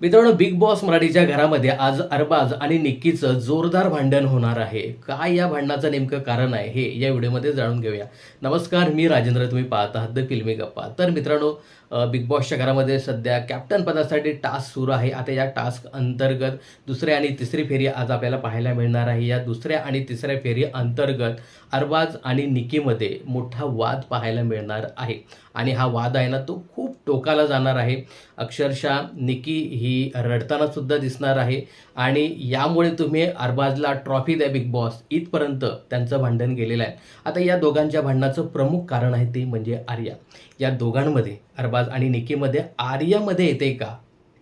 मित्रांनो big boss मराठीच्या घरामध्ये आज अरबाज आणि निक्कीचं जोरदार भांडण होणार आहे. काय या भांडणाचं नेमकं कारण आहे हे या व्हिडिओमध्ये जाणून घेऊया. नमस्कार मी राजेंद्र तुम्ही पाहत आहात द फिल्मी गप्पा तर मित्रांनो बिग बॉसच्या घरामध्ये सध्या कॅप्टन पदासाठी टास्क सुरू आहे. आता या टास्क अंतर्गत दुसऱ्या आणि तिसरी फेरी आज आपल्याला पाहायला मिळणार आहे. या दुसऱ्या आणि तिसऱ्या फेरी अंतर्गत अरबाज आणि निकीमध्ये मोठा वाद पाहायला मिळणार आहे. आणि हा वाद आहे ना तो खूप टोकाला जाणार आहे. अक्षरशः निकी ही रडताना सुद्धा दिसणार आहे. आणि यामुळे तुम्ही अरबाजला ट्रॉफी द्या बिग बॉस. इथपर्यंत त्यांचं भांडण गेलेलं आहे. आता या दोघांच्या भांडणाचं प्रमुख कारण आहे ते म्हणजे आर्या. या दोघांमध्ये अरबाज आणि निकीमध्ये आर्यामध्ये येते का?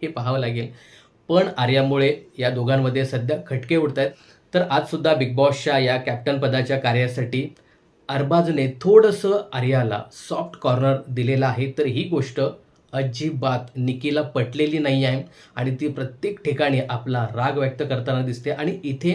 हे पाहावं लागेल. पण आर्यामुळे या दोघांमध्ये सध्या खटके उडत आहेत तर आजसुद्धा बिग बॉसच्या या कॅप्टन पदाच्या कार्यासाठी अरबाजने थोडंसं आर्याला सॉफ्ट कॉर्नर दिलेलं आहे. तर ही गोष्ट अजिबात निकीला पटलेली नाही आहे आणि ती प्रत्येक ठिकाणी आपला राग व्यक्त करताना दिसते. आणि इथे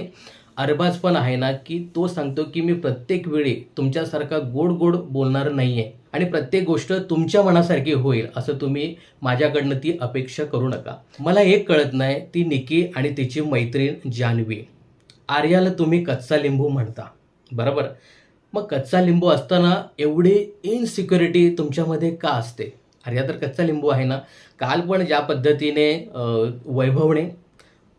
अरबाज पण आहे ना की तो सांगतो की मी प्रत्येक वेळी तुमच्यासारखा गोड गोड बोलणार नाही आहे आणि प्रत्येक गोष्ट तुमच्या मनासारखी होईल असं तुम्ही माझ्याकडनं ती अपेक्षा करू नका. मला एक कळत नाही ती निकी आणि तिची मैत्रीण जान्हवी आर्याला तुम्ही कच्चा लिंबू म्हणता. बरोबर? मग कच्चा लिंबू असताना एवढी इनसिक्युरिटी तुमच्यामध्ये का असते? आर्या तर कच्चा लिंबू आहे ना? काल पण ज्या पद्धतीने वैभवने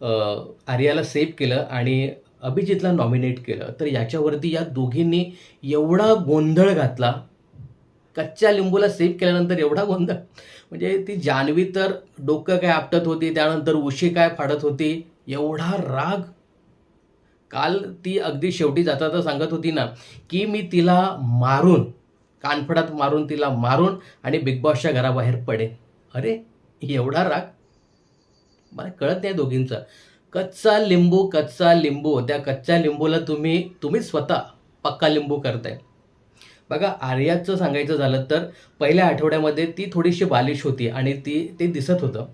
आर्याला सेव्ह केलं आणि अभिजितला नॉमिनेट केलं तर याच्यावरती या दोघींनी एवढा गोंधळ घातला कच्च्या लिंबूला सेव्ह केल्यानंतर एवढा गोंधळ. म्हणजे ती जान्हवी तर डोकं काय आपटत होती त्यानंतर उशी काय फाडत होती एवढा राग. काल ती अगदी शेवटी जाता सांगत होती ना की मी तिला मारून कानफडात मारून तिला मारून आणि बिग बॉसच्या घराबाहेर पडेन. अरे एवढा राग. मला कळत नाही दोघींचं. कच्चा लिंबू कच्चा लिंबू. त्या कच्च्या लिंबूला तुम्ही तुम्ही स्वतः पक्का लिंबू करताय. बघा आर्याचं सांगायचं झालं तर पहिल्या आठवड्यामध्ये ती थोडीशी बालिश होती आणि ती ते दिसत होतं.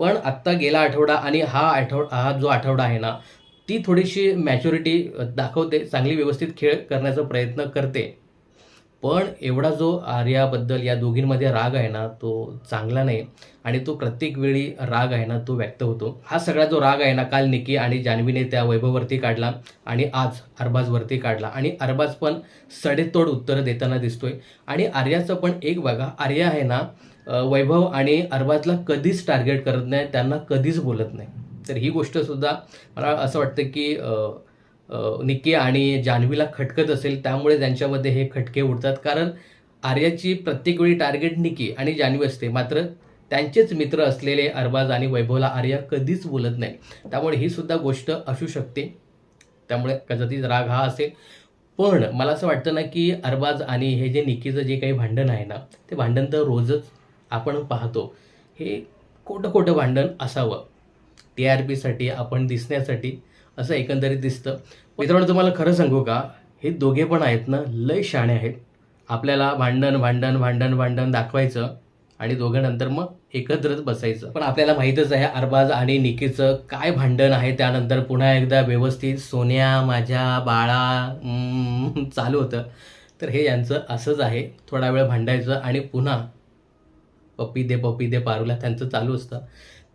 पण आत्ता गेला आठवडा आणि हा आठव हा जो आठवडा आहे ना ती थोडीशी मॅच्युरिटी दाखवते चांगली व्यवस्थित खेळ करण्याचा प्रयत्न करते. पण एवढा जो आर्याबद्दल या दोघींमध्ये राग आहे ना तो चांगला नाही. आणि तो प्रत्येक वेळी राग आहे ना तो व्यक्त होतो. हा सगळा जो राग आहे ना काल निकी आणि जान्हवीने त्या वैभववरती काढला आणि आज अरबाजवरती काढला. आणि अरबाज पण सडेतोड उत्तरं देताना दिसतोय. आणि आर्याचं पण एक बघा आर्या आहे ना वैभव आणि अरबाजला कधीच टार्गेट करत नाही त्यांना कधीच बोलत नाही. तर ही गोष्टसुद्धा मला असं वाटतं की निक्की निकी आणि जान्हवीला खटकत असेल त्यामुळे त्यांच्यामध्ये हे खटके उडतात. कारण आर्याची प्रत्येक वेळी टार्गेट निकी आणि जान्हवी असते. मात्र त्यांचेच मित्र असलेले अरबाज आणि वैभवला आर्या कधीच बोलत नाही. त्यामुळे ही सुद्धा गोष्ट असू शकते. त्यामुळे कदाचित राग हा असेल. पण मला असं वाटतं ना की अरबाज आणि हे जे निकीचं जे काही भांडण आहे ना ते भांडण तर रोजच आपण पाहतो. हे खोटं खोटं भांडण असावं. टी आर पीसाठी आपण दिसण्यासाठी. असं एकंदरीत दिसतं. मित्रांनो तुम्हाला खरं सांगू का? हे दोघे पण आहेत ना लय शाणे आहेत. आपल्याला भांडण भांडण भांडण भांडण दाखवायचं आणि दोघांनंतर मग एकत्रच बसायचं. पण आपल्याला माहीतच आहे अरबाज आणि निकीचं काय भांडण आहे त्यानंतर पुन्हा एकदा व्यवस्थित सोन्या माझ्या बाळा चालू होतं. तर हे यांचं असंच आहे. थोडा वेळ भांडायचं आणि पुन्हा पप्पी दे पप्पी दे पारूला त्यांचं चालू असतं.